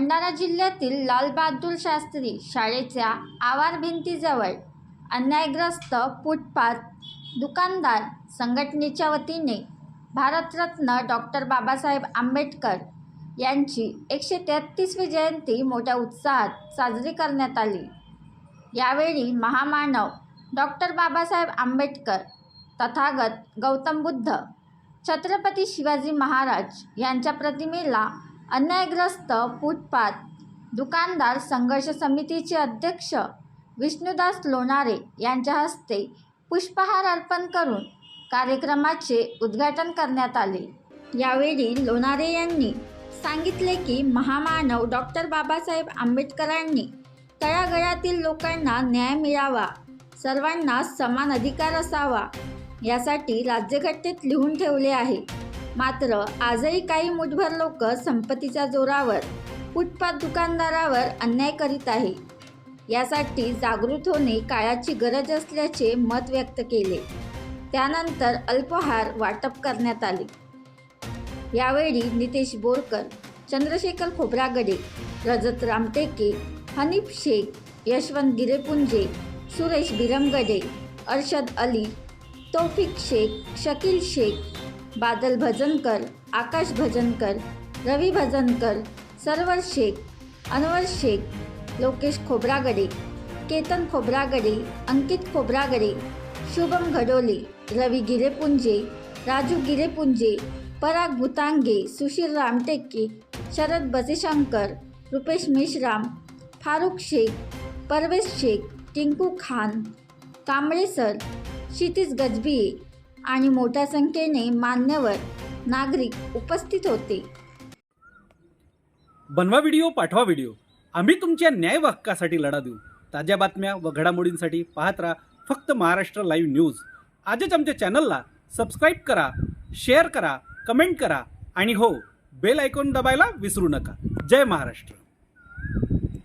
भंडारा जिल्ह्यातील लालबहादूर शास्त्री शाळेच्या आवार भिंतीजवळ अन्यायग्रस्त फुटपाथ दुकानदार संघटनेच्या वतीने भारतरत्न डॉक्टर बाबासाहेब आंबेडकर यांची एकशे तेहत्तीसवी जयंती मोठ्या उत्साहात साजरी करण्यात आली. यावेळी महामानव डॉक्टर बाबासाहेब आंबेडकर तथागत गौतम बुद्ध छत्रपती शिवाजी महाराज यांच्या प्रतिमेला अन्यायग्रस्त फुटपाथ दुकानदार संघर्ष समितीचे अध्यक्ष विष्णुदास लोणारे यांच्या हस्ते पुष्पहार अर्पण करून कार्यक्रमाचे उद्घाटन करण्यात आले. यावेळी लोणारे यांनी सांगितले की महामानव डॉक्टर बाबासाहेब आंबेडकरांनी तळागळातील लोकांना न्याय मिळावा सर्वांना समान अधिकार असावा यासाठी राज्यघटनेत लिहून ठेवले आहे. मात्र आजही काही मुठभर लोक संपत्तीच्या जोरावर फुटपाथ दुकानदारावर अन्याय करीत आहे यासाठी जागृत होणे काळाची गरज असल्याचे मत व्यक्त केले. त्यानंतर अल्पहार वाटप करण्यात आले. यावेळी नितेश बोरकर चंद्रशेखर खोब्रागडे रजत रामटेके हनीफ शेख यशवंत गिरेपुंजे सुरेश बिरमगडे अरशद अली तौफिक शेख शकील शेख बादल भजनकर आकाश भजनकर रवी भजनकर सरवर शेख अनवर शेख लोकेश खोब्रागडे केतन खोब्रागडे अंकित खोब्रागडे शुभम घडोले रवी गिरेपुंजे राजू गिरेपुंजे पराग भुतांगे सुशील रामटेके शरद बसेशंकर रुपेश मेश्राम फारुख शेख परवेश शेख टिंकू खान कांबळे सर क्षितिज गजबिये आणि मोठ्या संख्येने मान्यवर नागरिक उपस्थित होते. बनवा व्हिडिओ पाठवा व्हिडिओ. आम्ही तुमच्या न्याय हक्कासाठी लढा देऊ. ताज्या बातम्या व घडामोडींसाठी पाहत राहा फक्त महाराष्ट्र लाईव्ह न्यूज. आजच आमच्या चॅनलला सबस्क्राईब करा शेअर करा कमेंट करा आणि हो बेल आयकॉन दबायला विसरू नका. जय महाराष्ट्र.